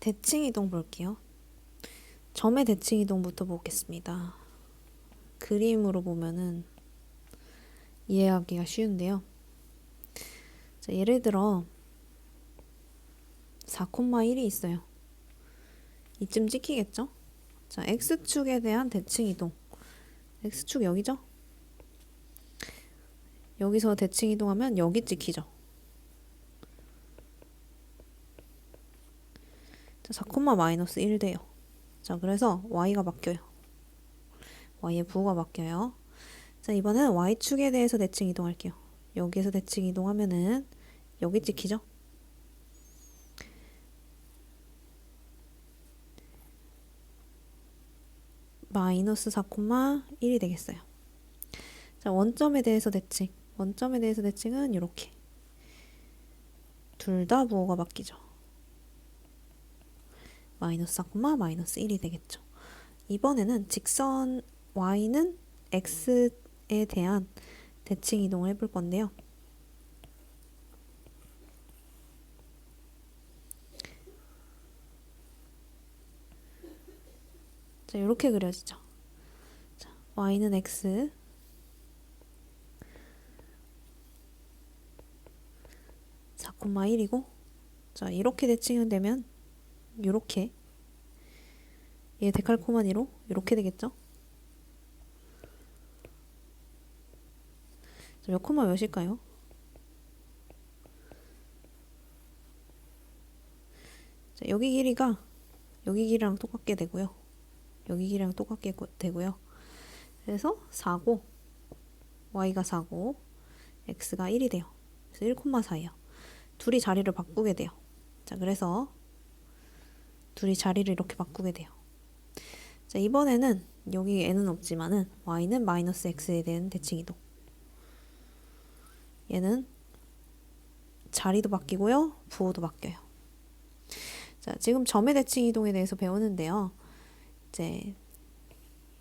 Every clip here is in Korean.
대칭 이동 볼게요. 점의 대칭 이동부터 보겠습니다. 그림으로 보면은 이해하기가 쉬운데요. 자, 예를 들어 4,1이 있어요. 이쯤 찍히겠죠? 자, x축에 대한 대칭 이동. x축 여기죠? 여기서 대칭 이동하면 여기 찍히죠. 자, 4, 마이너스 1 돼요. 자, 그래서 y가 바뀌어요. y의 부호가 바뀌어요. 자, 이번에는 y축에 대해서 대칭 이동할게요. 여기에서 대칭 이동하면은 여기 찍히죠? 마이너스 4,1이 되겠어요. 자, 원점에 대해서 대칭. 원점에 대해서 대칭은 이렇게. 둘 다 부호가 바뀌죠. 마이너스 4, 마이너스 1이 되겠죠. 이번에는 직선 y는 x에 대한 대칭 이동을 해볼 건데요. 자, 이렇게 그려지죠. 자, y는 x, 사 1이고 자, 이렇게 대칭이 되면 요렇게 얘 데칼코마니로 이렇게 되겠죠? 자, 몇 코마 몇일까요? 자, 여기 길이가 여기 길이랑 똑같게 되고요. 여기 길이랑 똑같게 고- 되고요. 그래서 4고 y가 4고 x가 1이 돼요. 그래서 1,4예요. 둘이 자리를 바꾸게 돼요. 자, 그래서 둘이 자리를 이렇게 바꾸게 돼요. 자, 이번에는 여기 n은 없지만은 y는 마이너스 x에 대한 대칭 이동. 얘는 자리도 바뀌고요. 부호도 바뀌어요. 자, 지금 점의 대칭 이동에 대해서 배우는데요. 이제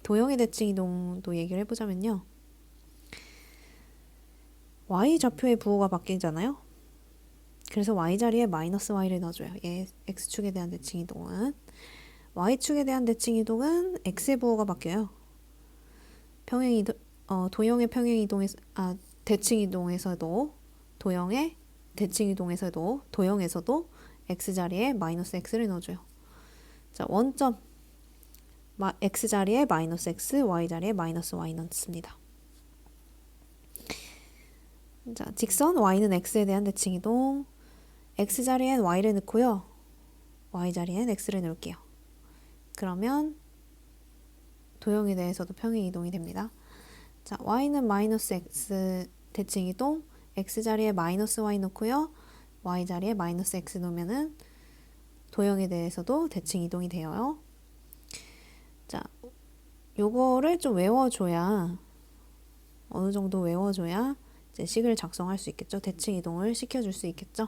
도형의 대칭 이동도 얘기를 해보자면요. y 좌표의 부호가 바뀌잖아요. 그래서 y 자리에 마이너스 y를 넣어줘요. 얘 x축에 대한 대칭 이동은 y축에 대한 대칭 이동은 x의 부호가 바뀌어요. 평행 이동 어, 도형의 평행 이동에서 아 대칭 이동에서도 도형의 대칭 이동에서도 도형에서도 x 자리에 마이너스 x를 넣어줘요. 자 원점 마, x 자리에 마이너스 x, y 자리에 마이너스 y 넣습니다. 자, 직선 y는 x에 대한 대칭 이동. X 자리엔 y를 넣고요. y 자리엔 x를 넣을게요. 그러면 도형에 대해서도 평행 이동이 됩니다. 자, y는 마이너스 x 대칭 이동. x 자리에 마이너스 y 넣고요. y 자리에 마이너스 x 넣으면은 도형에 대해서도 대칭 이동이 돼요. 자, 요거를 좀 외워줘야 어느 정도 외워줘야 이제 식을 작성할 수 있겠죠. 대칭 이동을 시켜줄 수 있겠죠.